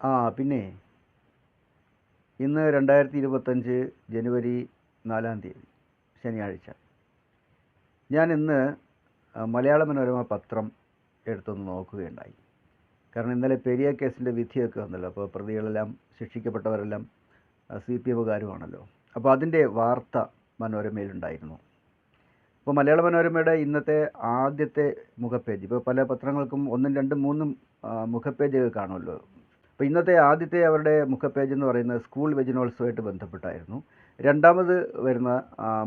ആ പിന്നെ. ഇന്ന് രണ്ടായിരത്തി ഇരുപത്തഞ്ച് ജനുവരി നാലാം തീയതി ശനിയാഴ്ച. ഞാൻ ഇന്ന് മലയാള മനോരമ പത്രം എടുത്തൊന്ന് നോക്കുകയുണ്ടായി. കാരണം ഇന്നലെ പെരിയ കേസിന്റെ വിധിയൊക്കെ വന്നല്ലോ. അപ്പോൾ പ്രതികളെല്ലാം ശിക്ഷിക്കപ്പെട്ടവരെല്ലാം സി പി എമ്മുകാരുമാണല്ലോ. അപ്പോൾ അതിന്റെ വാർത്ത മനോരമയിലുണ്ടായിരുന്നു. അപ്പോൾ മലയാള മനോരമയുടെ ഇന്നത്തെ ആദ്യത്തെ മുഖപ്പേജ് ഇപ്പോൾ പല പത്രങ്ങൾക്കും ഒന്നും രണ്ടും മൂന്നും മുഖപ്പേജൊക്കെ കാണുമല്ലോ. അപ്പോൾ ഇന്നത്തെ ആദ്യത്തെ അവരുടെ മുഖപ്പേജ് എന്ന് പറയുന്നത് സ്കൂൾ വചനോത്സവമായിട്ട് ബന്ധപ്പെട്ടായിരുന്നു. രണ്ടാമത് വരുന്ന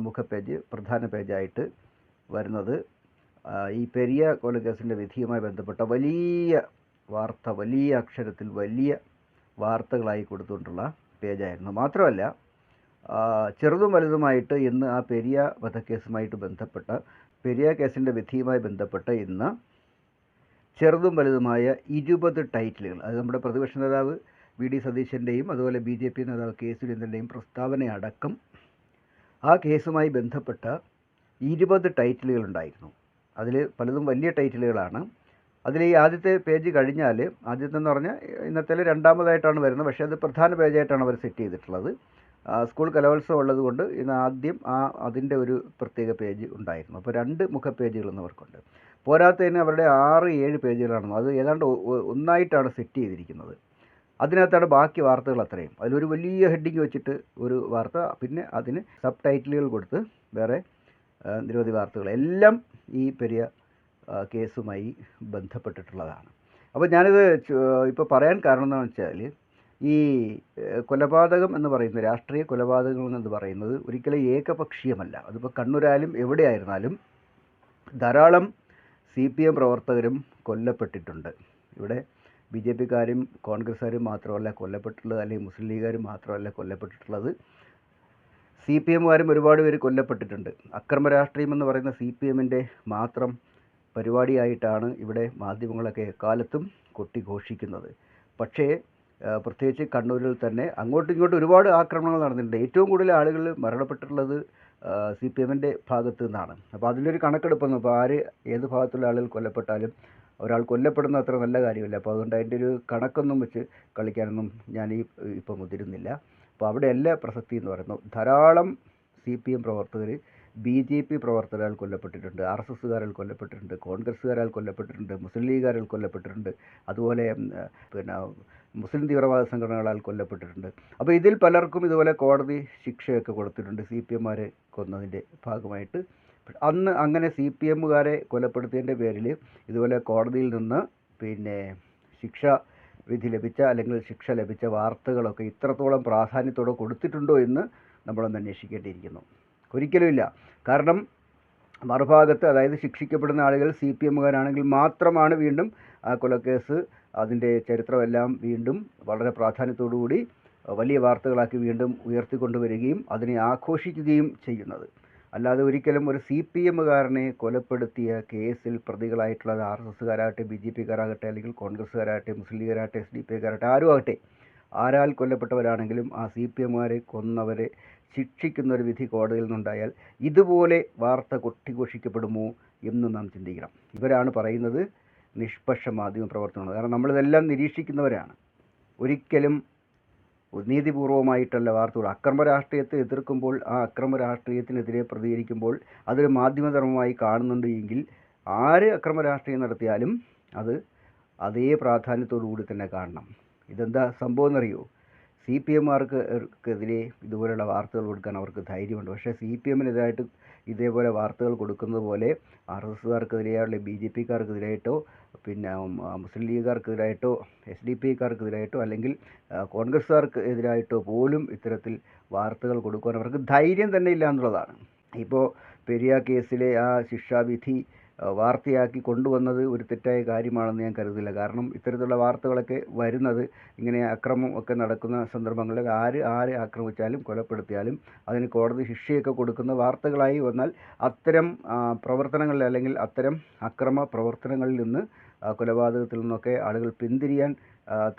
മുഖപേജ് പ്രധാന പേജായിട്ട് വരുന്നത് ഈ പെരിയ കൊലക്കേസിന്റെ വിധിയുമായി ബന്ധപ്പെട്ട വലിയ വാർത്ത വലിയ അക്ഷരത്തിൽ വലിയ വാർത്തകളായി കൊടുത്തുകൊണ്ടുള്ള പേജായിരുന്നു. മാത്രമല്ല ചെറുതും വലുതുമായിട്ട് ഇന്ന് ആ പെരിയ വധക്കേസുമായിട്ട് ബന്ധപ്പെട്ട പെരിയ കേസിന്റെ വിധിയുമായി ബന്ധപ്പെട്ട് ഇന്ന് ചെറുതും വലുതുമായ ഇരുപത് ടൈറ്റിലുകൾ. അത് നമ്മുടെ പ്രതിപക്ഷ നേതാവ് വി ഡി സതീശന്റെയും അതുപോലെ ബി ജെ പി നേതാവ് കെ സുരേന്ദ്രന്റെയും പ്രസ്താവനയടക്കം ആ കേസുമായി ബന്ധപ്പെട്ട ഇരുപത് ടൈറ്റിലുകൾ ഉണ്ടായിരുന്നു. അതിൽ പലതും വലിയ ടൈറ്റിലുകളാണ്. അതിൽ ഈ ആദ്യത്തെ പേജ് കഴിഞ്ഞാൽ ആദ്യത്തെ എന്ന് പറഞ്ഞാൽ ഇന്നത്തെ രണ്ടാമതായിട്ടാണ് വരുന്നത്. പക്ഷേ അത് പ്രധാന പേജായിട്ടാണ് അവർ സെറ്റ് ചെയ്തിട്ടുള്ളത്. സ്കൂൾ കലോത്സവം ഉള്ളതുകൊണ്ട് ഇന്ന് ആദ്യം ആ അതിന്റെ ഒരു പ്രത്യേക പേജ് ഉണ്ടായിരുന്നു. അപ്പോൾ രണ്ട് മുഖ പേജുകൾ അവർക്കുണ്ട്. പോരാത്തതിന് അവരുടെ ആറ് ഏഴ് പേജുകളാണ് അത് ഏതാണ്ട് ഒന്നായിട്ടാണ് സെറ്റ് ചെയ്തിരിക്കുന്നത്. അതിനകത്താണ് ബാക്കി വാർത്തകൾ അത്രയും. അതിലൊരു വലിയ ഹെഡിങ് വെച്ചിട്ട് ഒരു വാർത്ത പിന്നെ അതിന് സബ് ടൈറ്റിലുകൾ കൊടുത്ത് വേറെ നിരവധി വാർത്തകൾ. എല്ലാം ഈ പെരിയ കേസുമായി ബന്ധപ്പെട്ടിട്ടുള്ളതാണ്. അപ്പോൾ ഞാനിത് ഇപ്പോൾ പറയാൻ കാരണം എന്താണെന്ന് വെച്ചാൽ ഈ കൊലപാതകം എന്ന് പറയുന്നത് രാഷ്ട്രീയ കൊലപാതകം എന്ന് പറയുന്നത് ഒരിക്കലും ഏകപക്ഷീയമല്ല. അതിപ്പോൾ കണ്ണൂരായാലും എവിടെയായിരുന്നാലും ധാരാളം സി പി എം പ്രവർത്തകരും കൊല്ലപ്പെട്ടിട്ടുണ്ട്. ഇവിടെ ബി ജെ പിക്കാരും കോൺഗ്രസ്സുകാരും മാത്രമല്ല കൊല്ലപ്പെട്ടിട്ടുള്ളത് അല്ലെങ്കിൽ മുസ്ലിം ലീഗുകാരും മാത്രമല്ല കൊല്ലപ്പെട്ടിട്ടുള്ളത്. സി പി എമ്മുകാരും ഒരുപാട് പേര് കൊല്ലപ്പെട്ടിട്ടുണ്ട്. അക്രമ രാഷ്ട്രീയം എന്ന് പറയുന്ന സി പി എമ്മിന്റെ മാത്രം പരിപാടിയായിട്ടാണ് ഇവിടെ മാധ്യമങ്ങളൊക്കെ എക്കാലത്തും കൊട്ടിഘോഷിക്കുന്നത്. പക്ഷേ പ്രത്യേകിച്ച് കണ്ണൂരിൽ തന്നെ അങ്ങോട്ടും ഇങ്ങോട്ടും ഒരുപാട് ആക്രമണങ്ങൾ നടന്നിട്ടുണ്ട്. ഏറ്റവും കൂടുതൽ ആളുകൾ മരണപ്പെട്ടിട്ടുള്ളത് സി പി എമ്മിന്റെ ഭാഗത്തു നിന്നാണ്. അപ്പോൾ അതിലൊരു കണക്കെടുപ്പൊന്നും അപ്പോൾ ആര് ഏത് ഭാഗത്തുള്ള ആളുകൾ കൊല്ലപ്പെട്ടാലും ഒരാൾ കൊല്ലപ്പെടുന്ന അത്ര നല്ല കാര്യമില്ല. അപ്പോൾ അതുകൊണ്ട് അതിന്റെ ഒരു കണക്കൊന്നും വെച്ച് കളിക്കാനൊന്നും ഞാൻ ഈ ഇപ്പോൾ മുതിരുന്നില്ല. അപ്പോൾ അവിടെയല്ല പ്രസക്തി എന്ന് പറയുന്നു. ധാരാളം സി പി എം പ്രവർത്തകർ ബി ജെ പി പ്രവർത്തകരാൽ കൊല്ലപ്പെട്ടിട്ടുണ്ട് ആർ എസ് എസ്സുകാരാൽ കൊല്ലപ്പെട്ടിട്ടുണ്ട് കോൺഗ്രസ്സുകാരാൽ കൊല്ലപ്പെട്ടിട്ടുണ്ട് മുസ്ലിം ലീഗുകാരാൽ കൊല്ലപ്പെട്ടിട്ടുണ്ട് അതുപോലെ പിന്നെ മുസ്ലിം തീവ്രവാദ സംഘടനകളാൽ കൊല്ലപ്പെട്ടിട്ടുണ്ട്. അപ്പോൾ ഇതിൽ പലർക്കും ഇതുപോലെ കോടതി ശിക്ഷയൊക്കെ കൊടുത്തിട്ടുണ്ട് സി പി എമ്മാരെ കൊന്നതിന്റെ ഭാഗമായിട്ട്. അന്ന് അങ്ങനെ സി പി എമ്മുകാരെ കൊലപ്പെടുത്തിയതിന്റെ പേരിൽ ഇതുപോലെ കോടതിയിൽ നിന്ന് പിന്നെ ശിക്ഷ വിധി ലഭിച്ച അല്ലെങ്കിൽ ശിക്ഷ ലഭിച്ച വാർത്തകളൊക്കെ ഇത്രത്തോളം പ്രാധാന്യത്തോടെ കൊടുത്തിട്ടുണ്ടോ എന്ന് നമ്മളൊന്ന് അന്വേഷിക്കേണ്ടിയിരിക്കുന്നു. ഒരിക്കലുമില്ല കാരണം മറുഭാഗത്ത് അതായത് ശിക്ഷിക്കപ്പെടുന്ന ആളുകൾ സി പി എമ്മുകാരാണെങ്കിൽ മാത്രമാണ് വീണ്ടും ആ കൊലക്കേസ് അതിന്റെ ചരിത്രമെല്ലാം വീണ്ടും വളരെ പ്രാധാന്യത്തോടുകൂടി വലിയ വാർത്തകളാക്കി വീണ്ടും ഉയർത്തിക്കൊണ്ടുവരികയും അതിനെ ആഘോഷിക്കുകയും ചെയ്യുന്നത്. അല്ലാതെ ഒരിക്കലും ഒരു സി പി എമ്മുകാരനെ കൊലപ്പെടുത്തിയ കേസിൽ പ്രതികളായിട്ടുള്ളത് ആർ എസ് എസ്സുകാരാകട്ടെ ബി ജെ പിക്കാരാകട്ടെ അല്ലെങ്കിൽ കോൺഗ്രസ്സുകാരാകട്ടെ മുസ്ലിം ലീഗുകാരാകട്ടെ എസ് ഡി പി കാരാകട്ടെ ആരാൽ കൊല്ലപ്പെട്ടവരാണെങ്കിലും ആ സി പി എമ്മുകാരെ കൊന്നവരെ ശിക്ഷിക്കുന്ന ഒരു വിധി കോടതിയിൽ നിന്നുണ്ടായാൽ ഇതുപോലെ വാർത്ത കൊട്ടിഘോഷിക്കപ്പെടുമോ എന്ന് നാം ചിന്തിക്കണം. ഇവരാണ് പറയുന്നത് നിഷ്പക്ഷ മാധ്യമ പ്രവർത്തനമാണ്. കാരണം നമ്മളിതെല്ലാം നിരീക്ഷിക്കുന്നവരാണ്. ഒരിക്കലും നീതിപൂർവമായിട്ടല്ല വാർത്തകൾ അക്രമ രാഷ്ട്രീയത്തെ എതിർക്കുമ്പോൾ ആ അക്രമ രാഷ്ട്രീയത്തിനെതിരെ പ്രതികരിക്കുമ്പോൾ അതൊരു മാധ്യമധർമ്മമായി കാണുന്നുണ്ട് എങ്കിൽ ആര് അക്രമ രാഷ്ട്രീയം നടത്തിയാലും അത് അതേ പ്രാധാന്യത്തോടു കൂടി തന്നെ കാണണം. ഇതെന്താ സംഭവം എന്നറിയോ? സി പി എമ്മാർക്കെതിരെ ഇതുപോലെയുള്ള വാർത്തകൾ കൊടുക്കാൻ അവർക്ക് ധൈര്യമുണ്ട്. പക്ഷേ സി പി എമ്മിനെതിരായിട്ട് ഇതേപോലെ വാർത്തകൾ കൊടുക്കുന്നത് പോലെ ആർ എസ് എസ്സുകാർക്കെതിരെയോ അല്ലെങ്കിൽ ബി ജെ പിക്കാർക്കെതിരായിട്ടോ പിന്നെ മുസ്ലിം ലീഗുകാർക്കെതിരായിട്ടോ എസ് ഡി പി കാർക്കെതിരായിട്ടോ അല്ലെങ്കിൽ കോൺഗ്രസ്സുകാർക്ക് എതിരായിട്ടോ പോലും ഇത്തരത്തിൽ വാർത്തകൾ കൊടുക്കുവാൻ അവർക്ക് ധൈര്യം തന്നെ ഇല്ല എന്നുള്ളതാണ്. ഇപ്പോൾ പെരിയ കേസിലെ ആ ശിക്ഷാവിധി വാർത്തയാക്കി കൊണ്ടുവന്നത് ഒരു തെറ്റായ കാര്യമാണെന്ന് ഞാൻ കരുതില്ല കാരണം ഇത്തരത്തിലുള്ള വാർത്തകളൊക്കെ വരുന്നത് ഇങ്ങനെ അക്രമം ഒക്കെ നടക്കുന്ന സന്ദർഭങ്ങളിൽ ആര് ആരെ ആക്രമിച്ചാലും കൊലപ്പെടുത്തിയാലും അതിന് കോടതി ശിക്ഷയൊക്കെ കൊടുക്കുന്ന വാർത്തകളായി വന്നാൽ അത്തരം പ്രവർത്തനങ്ങളിൽ അല്ലെങ്കിൽ അത്തരം അക്രമ പ്രവർത്തനങ്ങളിൽ നിന്ന് കൊലപാതകത്തിൽ നിന്നൊക്കെ ആളുകൾ പിന്തിരിയാൻ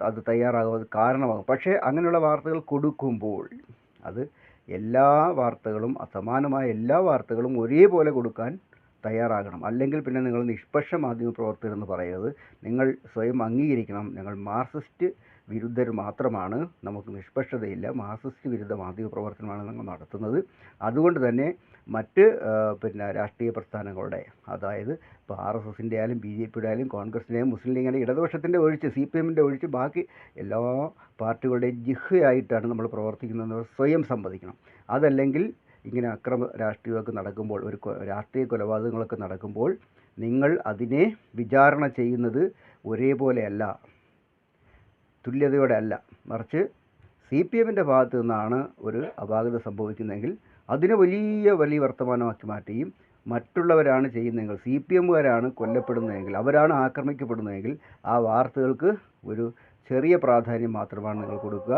അത് തയ്യാറാകുന്നത് കാരണമാകും. പക്ഷേ അങ്ങനെയുള്ള വാർത്തകൾ കൊടുക്കുമ്പോൾ അത് എല്ലാ വാർത്തകളും അസമാനമായ എല്ലാ വാർത്തകളും ഒരേപോലെ കൊടുക്കാൻ തയ്യാറാകണം. അല്ലെങ്കിൽ പിന്നെ നിങ്ങൾ നിഷ്പക്ഷ മാധ്യമ പ്രവർത്തകർ എന്ന് പറയുന്നത് നിങ്ങൾ സ്വയം അംഗീകരിക്കണം. നിങ്ങൾ മാർക്സിസ്റ്റ് വിരുദ്ധർ മാത്രമാണ്. നമുക്ക് നിഷ്പക്ഷതയില്ല. മാർക്സിസ്റ്റ് വിരുദ്ധ മാധ്യമ പ്രവർത്തനമാണ് ഞങ്ങൾ നടത്തുന്നത്. അതുകൊണ്ട് തന്നെ മറ്റ് പിന്നെ രാഷ്ട്രീയ പ്രസ്ഥാനങ്ങളുടെ അതായത് ഇപ്പോൾ ആർ എസ് എസിന്റെ ആയാലും ബി ജെ പിയുടെ ആയാലും കോൺഗ്രസിന്റെയും മുസ്ലിം ലീഗിന്റെ ഇടതുപക്ഷത്തിന്റെ ഒഴിച്ച് സി പി എമ്മിന്റെ ഒഴിച്ച് ബാക്കി എല്ലാ പാർട്ടികളുടെയും ജിഹയായിട്ടാണ് നമ്മൾ പ്രവർത്തിക്കുന്നതെന്ന് സ്വയം സമ്മതിക്കണം. അതല്ലെങ്കിൽ ഇങ്ങനെ അക്രമ രാഷ്ട്രീയമൊക്കെ നടക്കുമ്പോൾ ഒരു രാഷ്ട്രീയ കൊലപാതകങ്ങളൊക്കെ നടക്കുമ്പോൾ നിങ്ങൾ അതിനെ വിചാരണ ചെയ്യുന്നത് ഒരേപോലെയല്ല തുല്യതയോടെ അല്ല. മറിച്ച് സി പി എമ്മിന്റെ ഭാഗത്തു നിന്നാണ് ഒരു അപാകത സംഭവിക്കുന്നതെങ്കിൽ അതിനെ വലിയ വലിയ വർത്തമാനമാക്കി മാറ്റുകയും മറ്റുള്ളവരാണ് ചെയ്യുന്നതെങ്കിൽ സി പി എമ്മുകാരാണ് കൊല്ലപ്പെടുന്നതെങ്കിൽ അവരാണ് ആക്രമിക്കപ്പെടുന്നതെങ്കിൽ ആ വാർത്തകൾക്ക് ഒരു ചെറിയ പ്രാധാന്യം മാത്രമാണ് നിങ്ങൾ കൊടുക്കുക.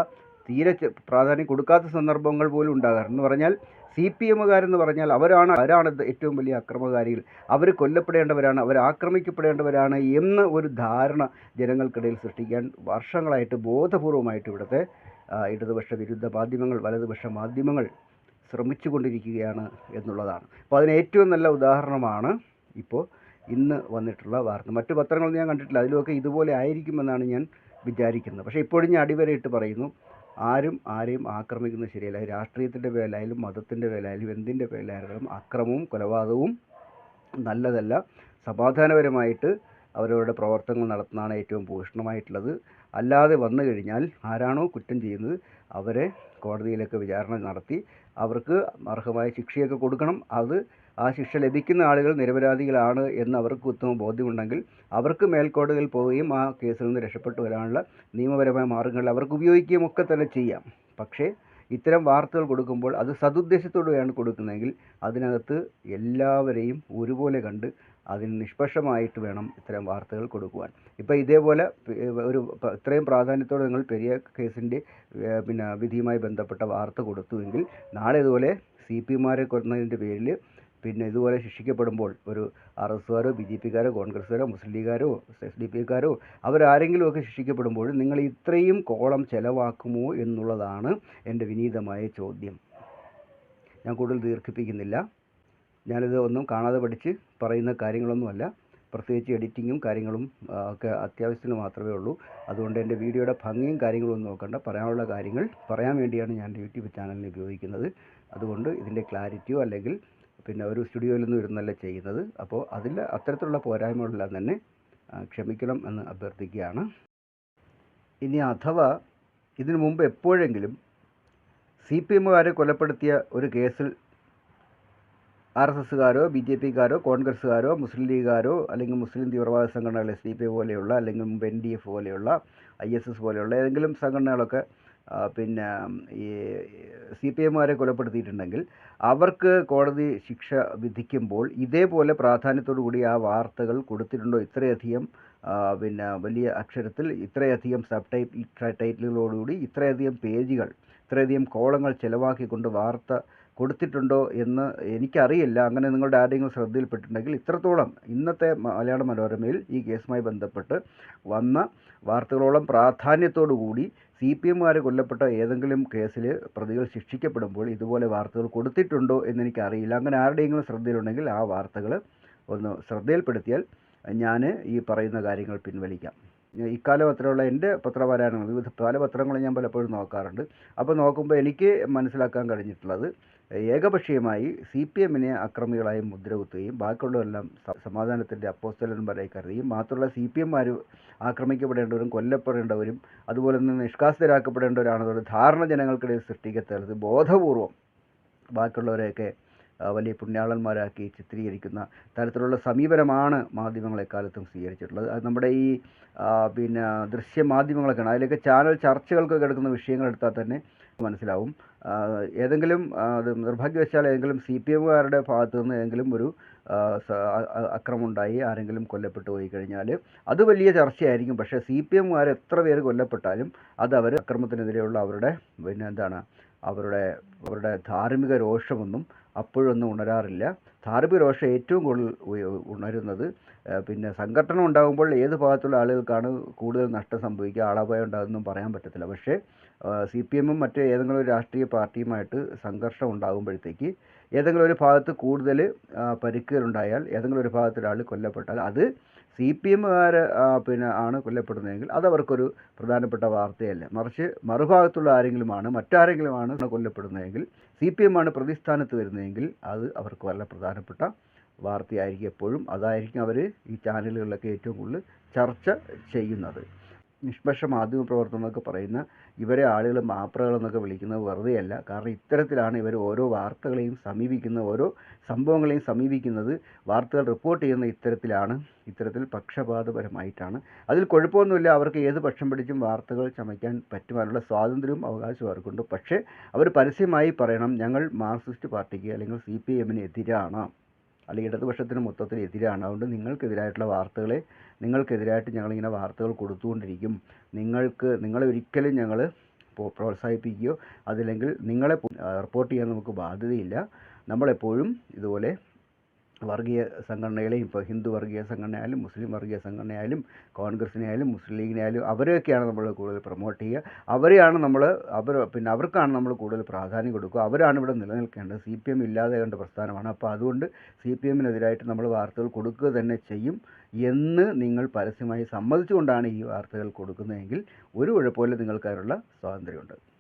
തീരെ പ്രാധാന്യം കൊടുക്കാത്ത സന്ദർഭങ്ങൾ പോലും ഉണ്ടാകാറുണ്ട് എന്ന് പറഞ്ഞാൽ സി പി എമ്മുകാരെന്ന് പറഞ്ഞാൽ അവരാണ് അവരാണ് ഏറ്റവും വലിയ അക്രമകാരികൾ. അവർ കൊല്ലപ്പെടേണ്ടവരാണ് അവർ ആക്രമിക്കപ്പെടേണ്ടവരാണ് എന്ന ഒരു ധാരണ ജനങ്ങൾക്കിടയിൽ സൃഷ്ടിക്കാൻ വർഷങ്ങളായിട്ട് ബോധപൂർവമായിട്ട് ഇവിടുത്തെ ഇടതുപക്ഷ വിരുദ്ധ മാധ്യമങ്ങൾ വലതുപക്ഷ മാധ്യമങ്ങൾ ശ്രമിച്ചുകൊണ്ടിരിക്കുകയാണ് എന്നുള്ളതാണ്. അപ്പോൾ അതിന് ഏറ്റവും നല്ല ഉദാഹരണമാണ് ഇപ്പോൾ ഇന്ന് വന്നിട്ടുള്ള വാർത്ത. മറ്റു പത്രങ്ങളൊന്നും ഞാൻ കണ്ടിട്ടില്ല. അതിലുമൊക്കെ ഇതുപോലെ ആയിരിക്കുമെന്നാണ് ഞാൻ വിചാരിക്കുന്നത്. പക്ഷേ ഇപ്പോഴും ഞാൻ അടിവരയിട്ട് പറയുന്നു. ആരും ആരെയും ആക്രമിക്കുന്നത് ശരിയല്ല. രാഷ്ട്രീയത്തിന്റെ പേരിലായാലും മതത്തിന്റെ പേരിലായാലും എന്തിന്റെ പേരിലായാലും അക്രമവും കൊലപാതകവും നല്ലതല്ല. സമാധാനപരമായിട്ട് അവരവരുടെ പ്രവർത്തനങ്ങൾ നടത്തുന്നതാണ് ഏറ്റവും ഭൂഷണമായിട്ടുള്ളത്. അല്ലാതെ വന്നു കഴിഞ്ഞാൽ ആരാണോ കുറ്റം ചെയ്യുന്നത് അവരെ കോടതിയിലൊക്കെ വിചാരണ നടത്തി അവർക്ക് അർഹമായ ശിക്ഷയൊക്കെ കൊടുക്കണം. അത് ആ ശിക്ഷ ലഭിക്കുന്ന ആളുകൾ നിരപരാധികളാണ് എന്ന് അവർക്ക് ഉത്തമ ബോധ്യമുണ്ടെങ്കിൽ അവർക്ക് മേൽക്കോടതിയിൽ പോവുകയും ആ കേസിൽ നിന്ന് രക്ഷപ്പെട്ടു വരാനുള്ള നിയമപരമായ മാർഗങ്ങൾ അവർക്ക് ഉപയോഗിക്കുകയും ഒക്കെ തന്നെ ചെയ്യാം. പക്ഷേ ഇത്തരം വാർത്തകൾ കൊടുക്കുമ്പോൾ അത് സതുദ്ദേശത്തോടെയാണ് കൊടുക്കുന്നതെങ്കിൽ അതിനകത്ത് എല്ലാവരെയും ഒരുപോലെ കണ്ട് അതിന് നിഷ്പക്ഷമായിട്ട് വേണം ഇത്തരം വാർത്തകൾ കൊടുക്കുവാൻ. ഇപ്പോൾ ഇതേപോലെ ഒരു ഇത്രയും പ്രാധാന്യത്തോടെ നിങ്ങൾ പെരിയ കേസിന്റെ പിന്നെ വിധിയുമായി ബന്ധപ്പെട്ട വാർത്ത കൊടുത്തുവെങ്കിൽ നാളെ ഇതുപോലെ സി പിമാരെ കൊന്നതിന്റെ പേരിൽ പിന്നെ ഇതുപോലെ ശിക്ഷിക്കപ്പെടുമ്പോൾ ഒരു ആർ എസ്സുകാരോ ബി ജെ പിക്കാരോ കോൺഗ്രസ്സുകാരോ മുസ്ലിം ലീഗുകാരോ എസ് ഡി പി ക്കാരോ അവരാരെങ്കിലുമൊക്കെ ശിക്ഷിക്കപ്പെടുമ്പോൾ നിങ്ങൾ ഇത്രയും കോളം ചെലവാക്കുമോ എന്നുള്ളതാണ് എന്റെ വിനീതമായ ചോദ്യം. ഞാൻ കൂടുതൽ ദീർഘിപ്പിക്കുന്നില്ല. ഞാനിത് ഒന്നും കാണാതെ പഠിച്ച് പറയുന്ന കാര്യങ്ങളൊന്നുമല്ല. പ്രത്യേകിച്ച് എഡിറ്റിങ്ങും കാര്യങ്ങളും ഒക്കെ അത്യാവശ്യത്തിന് മാത്രമേ ഉള്ളൂ. അതുകൊണ്ട് എന്റെ വീഡിയോയുടെ ഭംഗിയും കാര്യങ്ങളും ഒന്നും നോക്കണ്ട. പറയാനുള്ള കാര്യങ്ങൾ പറയാൻ വേണ്ടിയാണ് ഞാൻ യൂട്യൂബ് ചാനലിന് ഉപയോഗിക്കുന്നത്. അതുകൊണ്ട് ഇതിന്റെ ക്ലാരിറ്റിയോ അല്ലെങ്കിൽ പിന്നെ ഒരു സ്റ്റുഡിയോയിൽ നിന്ന് ഇരുന്നല്ല ചെയ്യുന്നത്. അപ്പോൾ അതിൽ അത്തരത്തിലുള്ള പോരായ്മകളെല്ലാം തന്നെ ക്ഷമിക്കണം എന്ന് അഭ്യർത്ഥിക്കുകയാണ്. ഇനി അഥവാ ഇതിനു മുമ്പ് എപ്പോഴെങ്കിലും സി പി എമ്മുകാരെ കൊലപ്പെടുത്തിയ ഒരു കേസിൽ ആർ എസ് എസ്സുകാരോ ബി ജെ പിക്കാരോ കോൺഗ്രസ്സുകാരോ മുസ്ലിം ലീഗുകാരോ അല്ലെങ്കിൽ മുസ്ലിം തീവ്രവാദ സംഘടനകൾ എസ് ഡി പി പോലെയുള്ള അല്ലെങ്കിൽ മുമ്പ് എൻ ഡി എഫ് പോലെയുള്ള ഐ എസ് എസ് പോലെയുള്ള ഏതെങ്കിലും സംഘടനകളൊക്കെ പിന്നെ ഈ സി പി എമ്മുകാരെ കൊലപ്പെടുത്തിയിട്ടുണ്ടെങ്കിൽ അവർക്ക് കോടതി ശിക്ഷ വിധിക്കുമ്പോൾ ഇതേപോലെ പ്രാധാന്യത്തോടു കൂടി ആ വാർത്തകൾ കൊടുത്തിട്ടുണ്ടോ ഇത്രയധികം? പിന്നെ വലിയ അക്ഷരത്തിൽ ഇത്രയധികം സബ് ടൈപ്പ് ടൈറ്റിലുകളോടുകൂടി ഇത്രയധികം പേജുകൾ ഇത്രയധികം കോളങ്ങൾ ചിലവാക്കിക്കൊണ്ട് വാർത്ത കൊടുത്തിട്ടുണ്ടോ എന്ന് എനിക്കറിയില്ല. അങ്ങനെ നിങ്ങളുടെ ആരെങ്കിലും ശ്രദ്ധയിൽപ്പെട്ടിട്ടുണ്ടെങ്കിൽ ഇത്രത്തോളം ഇന്നത്തെ മലയാള മനോരമയിൽ ഈ കേസുമായി ബന്ധപ്പെട്ട് വന്ന വാർത്തകളോളം പ്രാധാന്യത്തോടു കൂടി സി പി എമ്മുകാരെ കൊല്ലപ്പെട്ട ഏതെങ്കിലും കേസിൽ പ്രതികൾ ശിക്ഷിക്കപ്പെടുമ്പോൾ ഇതുപോലെ വാർത്തകൾ കൊടുത്തിട്ടുണ്ടോ എന്നെനിക്കറിയില്ല അങ്ങനെ ആരുടെയെങ്കിലും ശ്രദ്ധയിലുണ്ടെങ്കിൽ ആ വാർത്തകൾ ഒന്ന് ശ്രദ്ധയിൽപ്പെടുത്തിയാൽ ഞാൻ ഈ പറയുന്ന കാര്യങ്ങൾ പിൻവലിക്കാം. ഇക്കാലം അത്രയുള്ള എന്റെ പത്രപാരായണങ്ങൾ വിവിധ പല പത്രങ്ങളും ഞാൻ പലപ്പോഴും നോക്കാറുണ്ട്. അപ്പോൾ നോക്കുമ്പോൾ എനിക്ക് മനസ്സിലാക്കാൻ കഴിഞ്ഞിട്ടുള്ളത് ഏകപക്ഷീയമായി സി പി എമ്മിനെ അക്രമികളായി മുദ്രകുത്തുകയും ബാക്കിയുള്ളവരെല്ലാം സമാധാനത്തിന്റെ അപ്പോസ്തലന്മാരായി കരുതുകയും മാത്രമല്ല സി പി എംമാർ ആക്രമിക്കപ്പെടേണ്ടവരും കൊല്ലപ്പെടേണ്ടവരും അതുപോലെ തന്നെ നിഷ്കാസിതരാക്കപ്പെടേണ്ടവരാണെന്നൊരു ധാരണ ജനങ്ങൾക്കിടയിൽ സൃഷ്ടിക്കത്തരുത്. ബോധപൂർവം ബാക്കിയുള്ളവരെയൊക്കെ വലിയ പുണ്യാളന്മാരാക്കി ചിത്രീകരിക്കുന്ന തരത്തിലുള്ള സമീപനമാണ് മാധ്യമങ്ങൾ എക്കാലത്തും സ്വീകരിച്ചിട്ടുള്ളത്. അത് നമ്മുടെ ഈ പിന്നെ ദൃശ്യ മാധ്യമങ്ങളൊക്കെയാണ് അതിലൊക്കെ ചാനൽ ചർച്ചകൾക്ക് കിടക്കുന്ന വിഷയങ്ങൾ എടുത്താൽ തന്നെ മനസ്സിലാവും. ഏതെങ്കിലും നിർഭാഗ്യവശാൽ ഏതെങ്കിലും സി പി എമ്മുകാരുടെ ഭാഗത്തു നിന്ന് ഏതെങ്കിലും ഒരു അക്രമമുണ്ടായി ആരെങ്കിലും കൊല്ലപ്പെട്ടു പോയി കഴിഞ്ഞാൽ അത് വലിയ ചർച്ചയായിരിക്കും. പക്ഷേ സി പി എമ്മുകാർ എത്ര പേര് കൊല്ലപ്പെട്ടാലും അത് അവർ അക്രമത്തിനെതിരെയുള്ള അവരുടെ പിന്നെ എന്താണ് അവരുടെ അവരുടെ ധാർമ്മിക രോഷമൊന്നും അപ്പോഴൊന്നും ഉണരാറില്ല. ധാർമ്മിക രോഷം ഏറ്റവും കൂടുതൽ ഉണരുന്നത് പിന്നെ സംഘട്ടനം ഉണ്ടാകുമ്പോൾ ഏത് ഭാഗത്തുള്ള ആളുകൾക്കാണ് കൂടുതൽ നഷ്ടം സംഭവിക്കുക ആളപായം ഉണ്ടാകുന്നതെന്നും പറയാൻ പറ്റത്തില്ല. പക്ഷേ സി പി എമ്മും മറ്റ് ഏതെങ്കിലും ഒരു രാഷ്ട്രീയ പാർട്ടിയുമായിട്ട് സംഘർഷം ഉണ്ടാകുമ്പോഴത്തേക്ക് ഏതെങ്കിലും ഒരു ഭാഗത്ത് കൂടുതൽ പരിക്കുകളുണ്ടായാൽ ഏതെങ്കിലും ഒരു ഭാഗത്ത് ഒരാൾ കൊല്ലപ്പെട്ടാൽ അത് സി പി എമ്മുകാർ പിന്നെ ആണ് കൊല്ലപ്പെടുന്നതെങ്കിൽ അത് അവർക്കൊരു പ്രധാനപ്പെട്ട വാർത്തയല്ല. മറിച്ച് മറുഭാഗത്തുള്ള ആരെങ്കിലുമാണ് മറ്റാരെങ്കിലുമാണ് കൊല്ലപ്പെടുന്നതെങ്കിൽ സി പി എമ്മാണ് പ്രതിസ്ഥാനത്ത് വരുന്നതെങ്കിൽ അത് അവർക്ക് വളരെ പ്രധാനപ്പെട്ട വാർത്തയായിരിക്കും എപ്പോഴും. അതായിരിക്കും അവർ ഈ ചാനലുകളിലൊക്കെ ഏറ്റവും കൂടുതൽ ചർച്ച ചെയ്യുന്നത്. നിഷ്പക്ഷ മാധ്യമ പ്രവർത്തനം എന്നൊക്കെ പറയുന്ന ഇവരെ ആളുകൾ മാപ്രകളെന്നൊക്കെ വിളിക്കുന്നത് വെറുതെയല്ല. കാരണം ഇത്തരത്തിലാണ് ഇവർ ഓരോ വാർത്തകളെയും സമീപിക്കുന്ന ഓരോ സംഭവങ്ങളെയും സമീപിക്കുന്നത്. വാർത്തകൾ റിപ്പോർട്ട് ചെയ്യുന്ന ഇത്തരത്തിലാണ് ഇത്തരത്തിൽ പക്ഷപാതപരമായിട്ടാണ്. അതിൽ കുഴപ്പമൊന്നുമില്ല. അവർക്ക് ഏത് പക്ഷം പിടിച്ചും വാർത്തകൾ ചമയ്ക്കാൻ പറ്റുവാനുള്ള സ്വാതന്ത്ര്യവും അവകാശവും അവർക്കുണ്ട്. പക്ഷേ അവർ പരസ്യമായി പറയണം ഞങ്ങൾ മാർക്സിസ്റ്റ് പാർട്ടിക്ക് അല്ലെങ്കിൽ സി പി എമ്മിന് എതിരാണ്. അല്ലെങ്കിൽ ഇടതുപക്ഷത്തിന് മൊത്തത്തിൽ എതിരാണ് അതുകൊണ്ട് നിങ്ങൾക്കെതിരായിട്ടുള്ള വാർത്തകളെ നിങ്ങൾക്കെതിരായിട്ട് ഞങ്ങളിങ്ങനെ വാർത്തകൾ കൊടുത്തുകൊണ്ടിരിക്കും. നിങ്ങൾക്ക് നിങ്ങളെ ഒരിക്കലും ഞങ്ങൾ പ്രോത്സാഹിപ്പിക്കുകയോ അതില്ലെങ്കിൽ നിങ്ങളെ റിപ്പോർട്ട് ചെയ്യാൻ നമുക്ക് ബാധ്യതയില്ല. നമ്മളെപ്പോഴും ഇതുപോലെ വർഗീയ സംഘടനകളെയും ഇപ്പോൾ ഹിന്ദു വർഗീയ സംഘടനയായാലും മുസ്ലിം വർഗീയ സംഘടനയായാലും കോൺഗ്രസിനെയായാലും മുസ്ലിം ലീഗിനെയായാലും അവരെയൊക്കെയാണ് നമ്മൾ കൂടുതൽ പ്രൊമോട്ട് ചെയ്യുക. അവരെയാണ് നമ്മൾ അവർ പിന്നെ അവർക്കാണ് നമ്മൾ കൂടുതൽ പ്രാധാന്യം കൊടുക്കുക. അവരാണ് ഇവിടെ നിലനിൽക്കേണ്ടത്. സി പി എം ഇല്ലാതെ കണ്ട പ്രസ്ഥാനമാണ്. അപ്പോൾ അതുകൊണ്ട് സി പി എമ്മിനെതിരായിട്ട് നമ്മൾ വാർത്തകൾ കൊടുക്കുക തന്നെ ചെയ്യും എന്ന് നിങ്ങൾ പരസ്യമായി സമ്മതിച്ചുകൊണ്ടാണ് ഈ വാർത്തകൾ കൊടുക്കുന്നതെങ്കിൽ ഒരു കുഴപ്പമില്ല നിങ്ങൾക്കതിനുള്ള സ്വാതന്ത്ര്യമുണ്ട്.